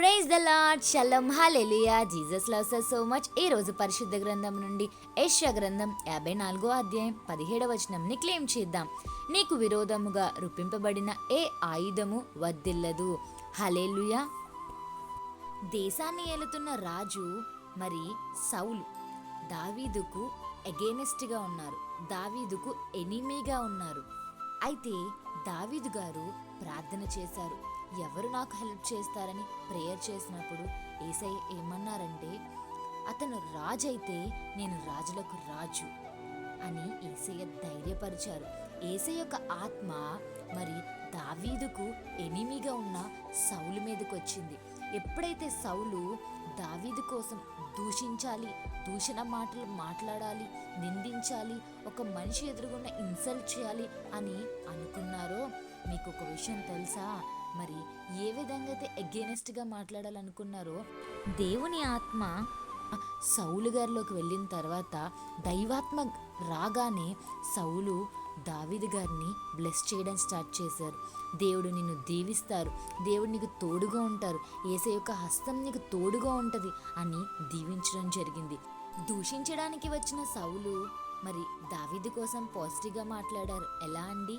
Praise the lord shalom hallelujah Jesus loves so much ఈ రోజు పరిశుద్ధ గ్రంథం నుండి ఏషియా గ్రంథం యాభై నాలుగో అధ్యాయం పదిహేడవ వచనంని క్లెయిమ్ చేద్దాం. నీకు విరోధముగా రూపింపబడిన ఏ ఆయుధము వద్దిల్లదు. హలేలుయా దేశాన్ని ఏలుతున్న రాజు మరి సౌలు దావీదుకు ఎగేనెస్ట్గా ఉన్నారు. దావీదుకు ఎనిమీగా ఉన్నారు. అయితే దావీదు గారు ప్రార్థన చేశారు. ఎవరు నాకు హెల్ప్ చేస్తారని ప్రేయర్ చేసినప్పుడు ఏసై ఏమన్నారంటే అతను రాజు అయితే నేను రాజులకు రాజు అని ఏసయ్య ధైర్యపరిచారు. ఏసై యొక్క ఆత్మ మరి దావీదుకు ఎనిమిగా ఉన్న సౌలు మీదకి వచ్చింది ఎప్పుడైతే సౌలు దావీదు కోసం దూషించాలి దూషణ మాటలు మాట్లాడాలి నిందించాలి ఒక మనిషి ఎదురుగున్న ఇన్సల్ట్ చేయాలి అని అనుకున్నారో? మీకు ఒక విషయం తెలుసా? మరి ఏ విధంగా అయితే అగేనెస్ట్గా మాట్లాడాలనుకున్నారో? దేవుని ఆత్మ సౌలు గారిలోకి వెళ్ళిన తర్వాత దైవాత్మ రాగానే సౌలు దావిద గారిని బ్లెస్ చేయడం స్టార్ట్ చేశారు. దేవుడు నిన్ను దీవిస్తారు. దేవుడు నీకు తోడుగా ఉంటారు. ఏసే యొక్క హస్తం నీకు తోడుగా ఉంటుంది అని దీవించడం జరిగింది. దూషించడానికి వచ్చిన సౌలు మరి దావిది కోసం పాజిటివ్గా మాట్లాడారు. ఎలా అండి?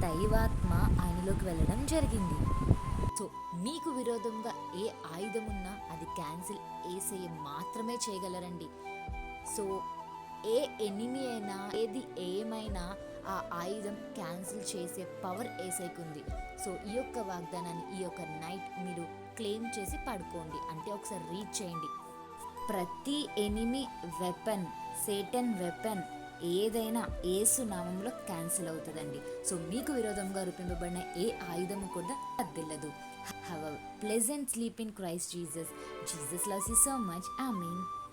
దైవాత్మ ఆయనలోకి వెళ్ళడం జరిగింది. సో మీకు విరోధంగా ఏ ఆయుధం ఉన్నా అది క్యాన్సిల్ ఏసయ్య మాత్రమే చేయగలరండి. సో ఏ ఎనిమి అయినా ఏది ఏమైనా ఆ ఆయుధం క్యాన్సిల్ చేసే పవర్ ఏసైకి ఉంది సో ఈ యొక్క వాగ్దానాన్ని ఈ యొక్క నైట్ మీరు క్లెయిమ్ చేసి పడుకోండి. అంటే ఒకసారి రీచ్ చేయండి. ప్రతి ఎనిమి వెపన్ సేటన్ వెపన్ ఏదైనా ఏసు నామంలో క్యాన్సిల్ అవుతుందండి. సో మీకు విరోధంగా రూపింపబడిన ఏ ఆయుధము కూడా అద్దెల్లదు. Have a pleasant sleep in Christ Jesus Jesus loves you so much I mean